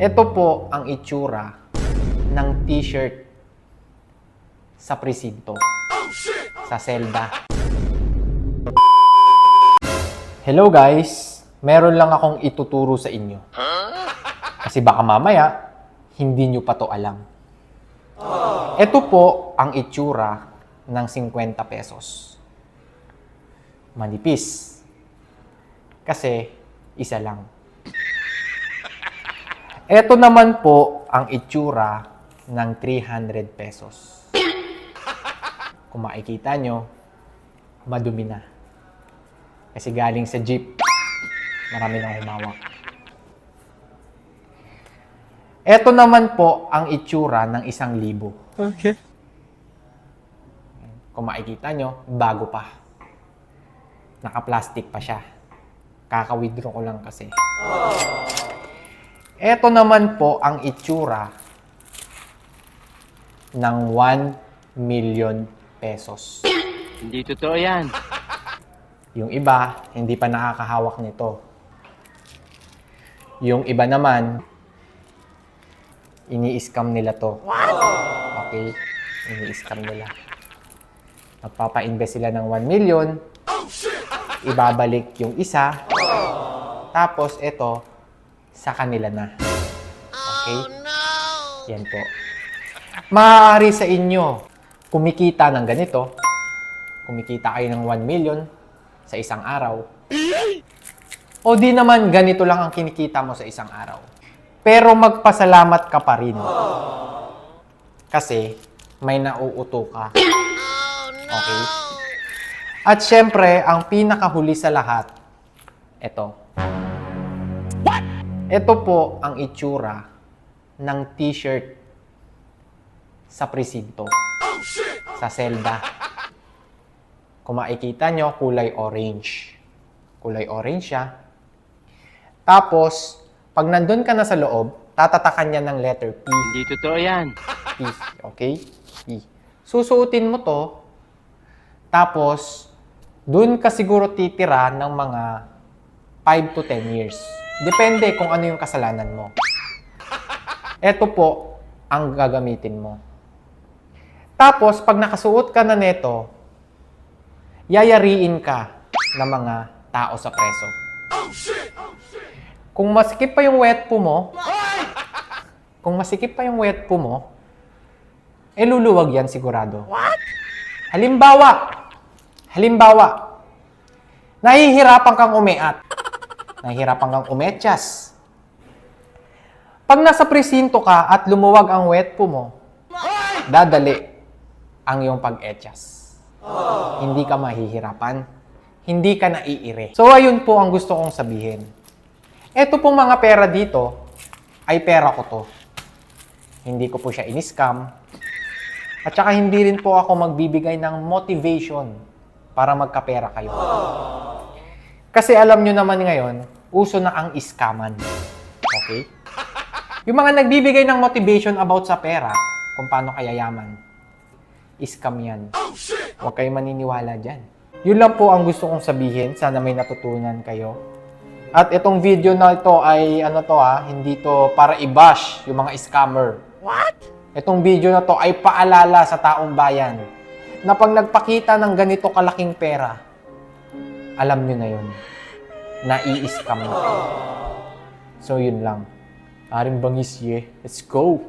Ito po ang itsura ng t-shirt sa presinto. Sa selda. Hello guys! Meron lang akong ituturo sa inyo. Kasi baka mamaya, hindi nyo pa to alam. Ito po ang itsura ng 50 pesos. Manipis. Kasi isa lang. Ito naman po ang itsura ng 300 pesos. Kung makikita nyo, madumi na. Kasi galing sa jeep, marami nang humawak. Ito naman po ang itsura ng isang libo. Okay. Kung makikita nyo, bago pa. Naka-plastic pa siya. Kaka-withdraw ko lang kasi. Ito naman po ang itsura ng 1 million pesos. Hindi totoo yan. Yung iba, hindi pa nakakahawak nito. Yung iba naman, ini-scam nila to. Okay? Ini-scam nila. Magpapa-invest sila ng 1 million. Ibabalik yung isa. Tapos ito, sa kanila na. Okay? Yan po. Maaari sa inyo, kumikita ng ganito. Kumikita kayo ng 1 million sa isang araw. O di naman ganito lang ang kinikita mo sa isang araw. Pero magpasalamat ka pa rin. Kasi may nauuto ka. Okay? At syempre, ang pinakahuli sa lahat, ito. Ito po ang itsura ng t-shirt sa presinto. Sa selda. Kung makikita nyo, kulay orange. Kulay orange siya. Tapos, pag nandun ka na sa loob, tatatakan niya ng letter P. Hindi totoo yan. P. Okay? P. Susuotin mo to. Tapos, dun ka siguro titira ng mga 5 to 10 years. Depende kung ano yung kasalanan mo. Ito po ang gagamitin mo. Tapos, pag nakasuot ka na neto, yayariin ka ng mga tao sa preso. Kung masikip pa yung wet po mo, kung masikip pa yung wet po mo, eh luluwag yan sigurado. Halimbawa, halimbawa, nahihirapan kang umiat. Nahihirapan kang umetyas. Pag nasa presinto ka at lumuwag ang wet po mo, dadali ang iyong pag-etyas. Hindi ka mahihirapan. Hindi ka naiire. So, ayun po ang gusto kong sabihin. Ito pong mga pera dito, ay pera ko to. Hindi ko po siya in-scam. At saka hindi rin po ako magbibigay ng motivation para magkapera kayo. Kasi alam nyo naman ngayon, uso na ang iskaman. Okay? Yung mga nagbibigay ng motivation about sa pera, kung paano kayayaman, iskam yan. Huwag kayo maniniwala dyan. Yun lang po ang gusto kong sabihin. Sana may natutunan kayo. At itong video na ito ay ano to ha, hindi to para i-bash yung mga scammer. What? Itong video na to ay paalala sa taong bayan na pag nagpakita ng ganito kalaking pera, alam nyo na yun, na i-scam na. So yun lang. Aring bangis ye. Let's go!